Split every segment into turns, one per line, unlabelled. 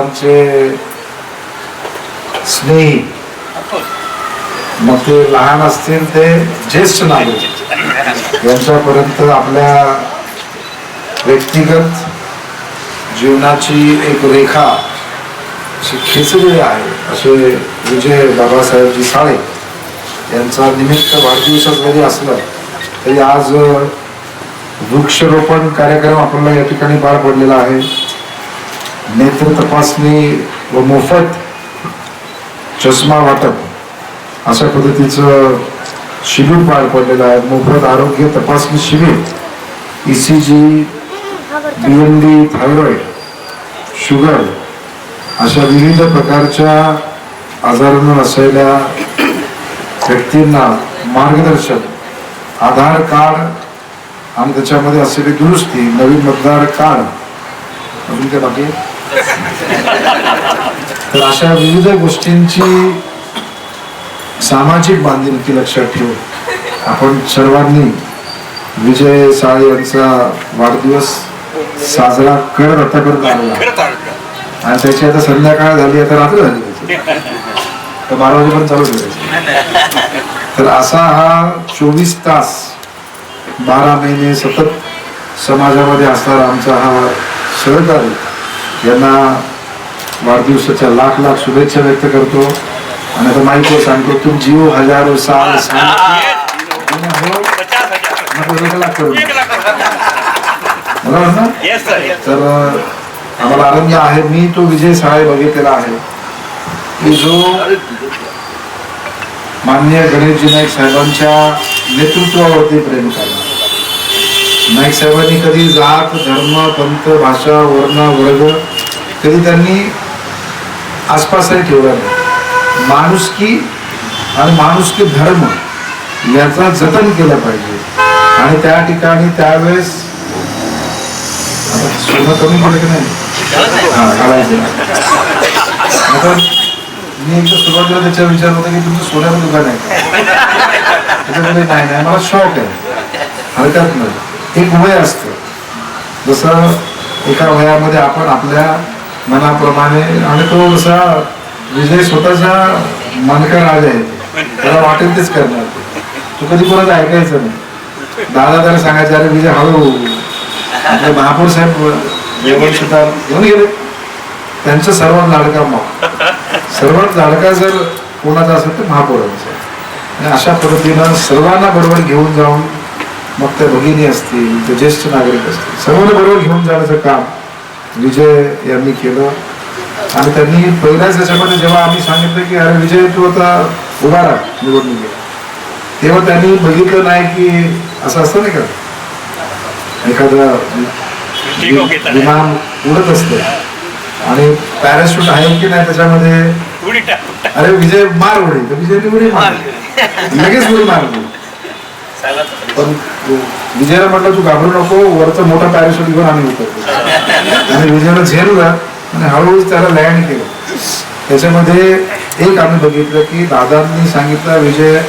आमचे स्नेही मग ते लहान असतील ते ज्येष्ठ नागरिक. यांच्यापर्यंत आपल्या व्यक्तिगत जीवनाची एक रेखा अशी खेचलेली आहे असे विजय बाबासाहेबजी साळे यांचा निमित्त वाढदिवसात जरी असलं तरी आज वृक्षरोपण कार्यक्रम आपल्याला या ठिकाणी पार पडलेला आहे. नेत्र तपासणी व मोफत चष्मा वाटप अशा पद्धतीचं शिबिर पार पडलेलं आहे मोफत आरोग्य तपासणी शिबिर E C G B M D thyroid sugar अशा विविध प्रकारच्या आजारांवर असलेल्या व्यक्तींना मार्गदर्शन आधार कार्ड आणि त्याच्यामध्ये असलेली दुरुस्ती नवीन मतदार कार्ड अजून काय बाकी तर अशा विविध गोष्टींची सामाजिक बांधिलकी लक्षात ठेवून आपण सर्वांनी विजय साळे यांचा वाढदिवस साजरा करत आतापर्यंत आलेला आहे. आणि त्याची आता संध्याकाळ झाली आता रात्र झाली. तर बारा वाजेपर्यंत चालू ठेवायची तर असा हा चोवीस तास बारा महिने सतत समाजामध्ये असणारा आमचा हा सहकारी यांना वाढदिवसाच्या लाख लाख शुभेच्छा व्यक्त करतो. आणि आता माहिती सांगतो तुम जीव हजारो साल बरोबर ना? तर आम्हाला आनंद आहे. मी तो विजय साळे बघितलेला आहे. की जो मान्य गणेशजी नाईक साहेबांच्या नेतृत्वावरती प्रेम करणार. नाईक साहेबांनी कधी जात धर्म पंथ भाषा वर्ण वर्ग कधी त्यांनी आसपासही ठेवला नाही. माणुसकी आणि माणुसकी धर्म याचा जतन केलं पाहिजे. आणि त्या ठिकाणी त्यावेळेस सोनं कमी केलं की नाही? आता मी एकदा सुरुवातीला त्याच्या विचार होता की तुमचं सोन्याचं दुकान आहे त्याच्यामध्ये नाही नाही. मला शॉक आहे. हरकत नाही एक वय असतं. जसं एका वयामध्ये आपण आपल्या मनाप्रमाणे आणि तो जसा विजय स्वतःचा मनका राजा आहे त्याला वाटेल तेच करणार. तो तू कधी कोणाचं ऐकायचं नाही. दादा त्याला सांगायचं अरे विजय हळू. आपले महापौर साहेब जेवण सुद्धा घेऊन गेले. त्यांचं सर्वात लाडका मग. सर्वात लाडका जर कोणाचा असेल तर महापौरांचा. आणि अशा पद्धतीनं सर्वांना बरोबर घेऊन जाऊन मग त्या भगिनी असतील ते ज्येष्ठ नागरिक असतील सर्वांना बरोबर घेऊन जाण्याचं काम विजय यांनी केलं. आणि त्यांनी पहिल्याच याच्यामध्ये जेव्हा आम्ही सांगितलं की अरे विजय तू आता उभा राहा निवडणुकीत. तेव्हा त्यांनी बघितलं नाही की असं असतं नाही का? एखादं. विमान उडत असते. आणि पॅराशूट आहे की नाही त्याच्यामध्ये? अरे विजय मार उडी. तर विजयने उडी मारली. लगेच उडी मारली. पण विजयला म्हटलं तू घाबरू नको. वरचं मोठा पॅराशूट घेऊन आम्ही उतरतो. आणि विजयला झेलला आणि हळूहळू त्याला लँड केलं. त्याच्यामध्ये एक आम्ही बघितलं की दादांनी सांगितलं विजय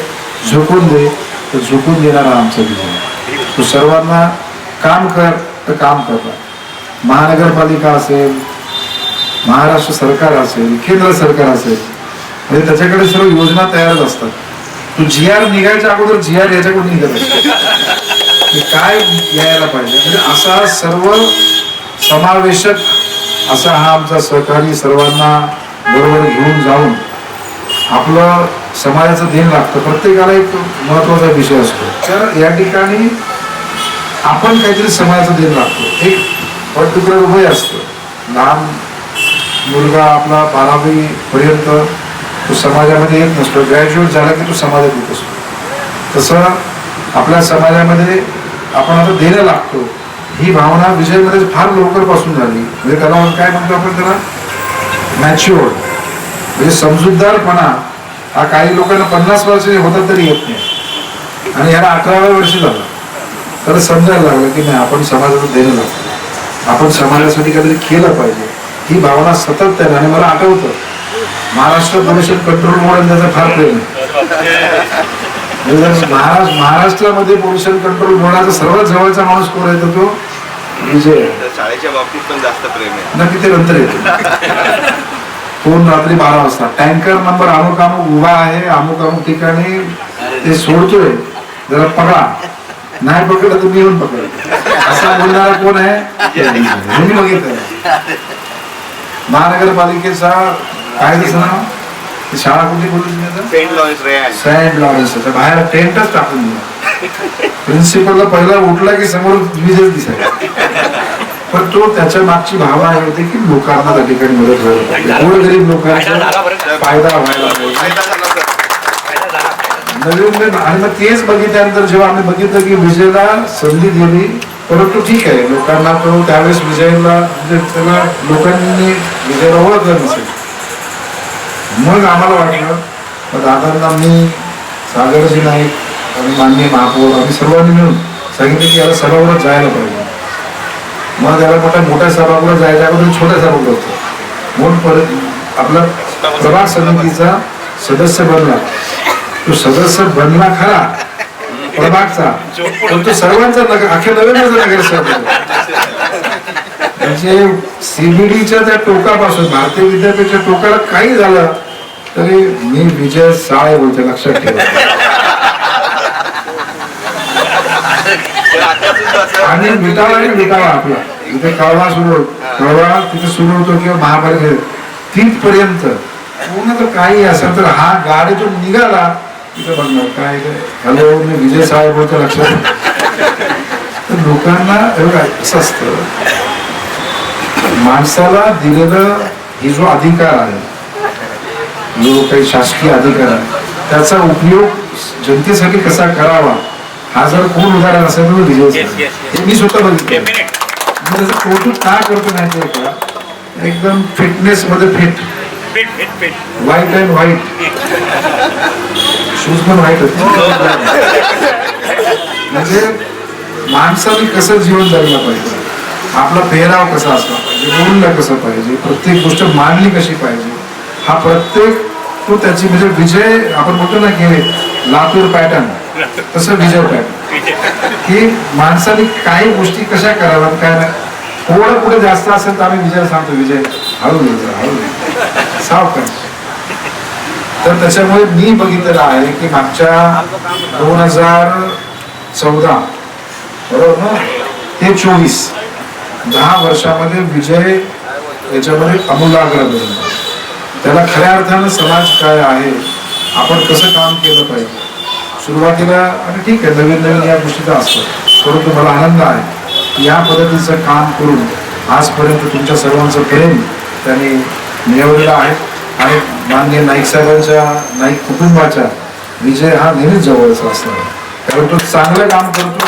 झोकून दे. तर झोकून देणारा आमचा विजय. तू सर्वांना काम कर तर काम करतात महानगरपालिका असेल महाराष्ट्र सरकार असेल केंद्र सरकार असेल म्हणजे त्याच्याकडे सर्व योजना तयारच असतात. तू जी आर निघायच्या अगोदर जी आर याच्याकडून निघत असतो काय यायला पाहिजे? म्हणजे असा सर्व समावेशक असा हा आमचा सहकारी सर्वांना बरोबर घेऊन जाऊन आपलं समाजाचं देण लागतं. प्रत्येकाला एक महत्त्वाचा विषय असतो. तर या ठिकाणी आपण काहीतरी समाजाचं देण लागतो. एक पर्टिक्युलर वय असतं. लहान मुलगा आपला बारावी पर्यंत तो समाजामध्ये येत नसतो. ग्रॅज्युएट झाला की तो समाजात येत असतो. तसं आपल्या समाजामध्ये आपण आता देणं लागतो. ही भावना विजयमध्ये फार लवकरपासून झाली. म्हणजे त्याला काय म्हणतो आपण त्याला? मॅच्युअर म्हणजे समजूतदारपणा हा काही लोकांना पन्नास वर्षाने होतात तरी येत नाही. आणि ह्याला अठराव्या वर्षी झालं. तर समजायला लागलं की नाही आपण समाजाचं देणं लागतो. आपण समाजासाठी काहीतरी केलं पाहिजे. ही भावना सतत त्याला आणि मला आठवतं. महाराष्ट्र पोल्युशन कंट्रोल बोर्ड त्याचं फार प्रेम आहे महाराष्ट्रामध्ये पोल्युशन कंट्रोल बोर्डाचा सर्वात जवळचा माणूस कोण आहे तो.
शाळेच्या बाबतीत पण जास्त प्रेम आहे.
नक्की ते नंतर येते. फोन रात्री बारा वाजता. टँकर नंबर अमुक अमुक उभा आहे अमुक अमुक ठिकाणी ते सोडतोय. जरा पकडा. नाही पकडलं तर मी येऊन पकड असा बोलणारा कोण आहे? मी बघितलं महानगरपालिकेचा काय ती शाळा कुठली बोलली आता?
सेंट लॉरेन्स
सेंट लॉरेन्स बाहेर टेंटच टाकून दिला. प्रिन्सिपलला पहिला उठला की समोर विजय दिसायचा पण तो त्याच्या मागची भावना आहे होती की लोकांना त्या ठिकाणी मदत व्हायला पाहिजे. गोरगरीब
फायदा
व्हायला नवीन आणि मग तेच बघितल्यानंतर जेव्हा आम्ही बघितलं की विजयला संधी दिली परंतु ठीक आहे लोकांना तो त्यावेळेस विजयला म्हणजे त्याला लोकांनी विजयला ओळखलं नसेल. मग आम्हाला वाटलं मग दादांना मी सागरजी नाईक आणि मान्य महापौर आम्ही सर्वांनी मिळून सांगितलं की याला सभागृहात जायला पाहिजे. मग त्याला मोठ्या मोठ्या सभागृहात जायच्या अगोदर छोट्या सभागृह होतं. परत आपला प्रभाग समितीचा सदस्य बनला. तो सदस्य बनला खरा. प्रभागचा. पण तो सर्वांचा नगर अख्या नव्याचा नगरसेवक म्हणजे सीबीडीच्या त्या टोकापासून भारतीय विद्यापीठच्या टोकाला काही झालं तरी मी विजय साळे बोलते लक्षात ठेवा. आणि मिटावा आणि मिटावा आपला. इथे कळवा सुरू होतो. कळवा तिथे सुरू होतो किंवा महापालिका तिथपर्यंत पूर्ण तर काही असेल तर हा गाडीतून निघाला तिथं बघणार. काय हॅलो मी विजय साळे बोलतो लक्षात तर लोकांना एवढं असं असतं. माणसाला दिलेलं हे जो अधिकार आहे जो काही शासकीय अधिकार आहे त्याचा उपयोग जनतेसाठी कसा करावा? हा जर कोण उदाहरण असेल तर विजय. हे मी स्वतः बघितलं. त्याचं कौतुक का करतो माहिती आहे का? एकदम फिटनेस मध्ये fit white and white shoes पण व्हाईट म्हणजे माणसाने कसं जीवन जगलं पाहिजे? आपला पेहराव कसा असला पाहिजे? बोलणं कसं पाहिजे? प्रत्येक गोष्ट मांडली कशी पाहिजे? हा प्रत्येक तो त्याची म्हणजे विजय आपण बोलतो ना की लातूर पॅटर्न तसं विजय पॅटर्न की माणसाने काही गोष्टी कशा कराव्यात काय नाही. थोडं पुढे जास्त असेल तर आम्ही विजय सांगतो विजय हळू हळू ये. सावकाश तर त्याच्यामुळे मी बघितलेलं आहे की मागच्या दोन हजार चौदा बरोबर ना? ते चोवीस दहा वर्षामध्ये विजय याच्यामध्ये अमूलाग्र बनला. त्याला खऱ्या अर्थानं समाज काय आहे? आपण कसं काम केलं पाहिजे? सुरुवातीला आणि ठीक आहे नवीन नवीन या गोष्टीचा असतो. परंतु मला आनंद आहे की या पद्धतीचं काम करून आजपर्यंत तुमच्या सर्वांचं प्रेम त्यांनी मिळवलेलं आहे. आणि माननीय नाईक साहेबांच्या नाईक कुटुंबाच्या विजय हा नेहमीच जवळचा असणार. आहे. कारण तो चांगलं काम करतो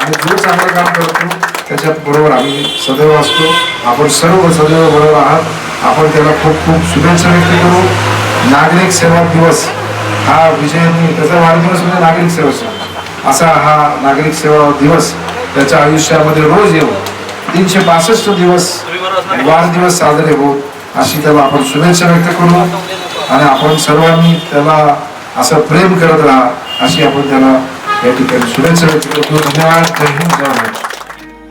आणि जो चांगलं काम करतो त्याच्या बरोबर आम्ही सदैव असतो. आपण सर्व सदैव बरोबर आहात. आपण त्याला खूप खूप शुभेच्छा व्यक्त करू. नागरिक सेवा दिवस हा विजयांनी त्याचा वाढदिवस म्हणजे नागरिक सेवा असा हा नागरिक सेवा दिवस त्याच्या आयुष्यामध्ये रोज येऊ. तीनशे बासष्ट दिवस वाढदिवस साजरे होत अशी त्याला आपण शुभेच्छा व्यक्त करू. आणि आपण सर्वांनी त्याला असं प्रेम करत राहा अशी आपण त्याला या ठिकाणी शुभेच्छा व्यक्त करतो. धन्यवाद. जय हिंद. जय महाराष्ट्र.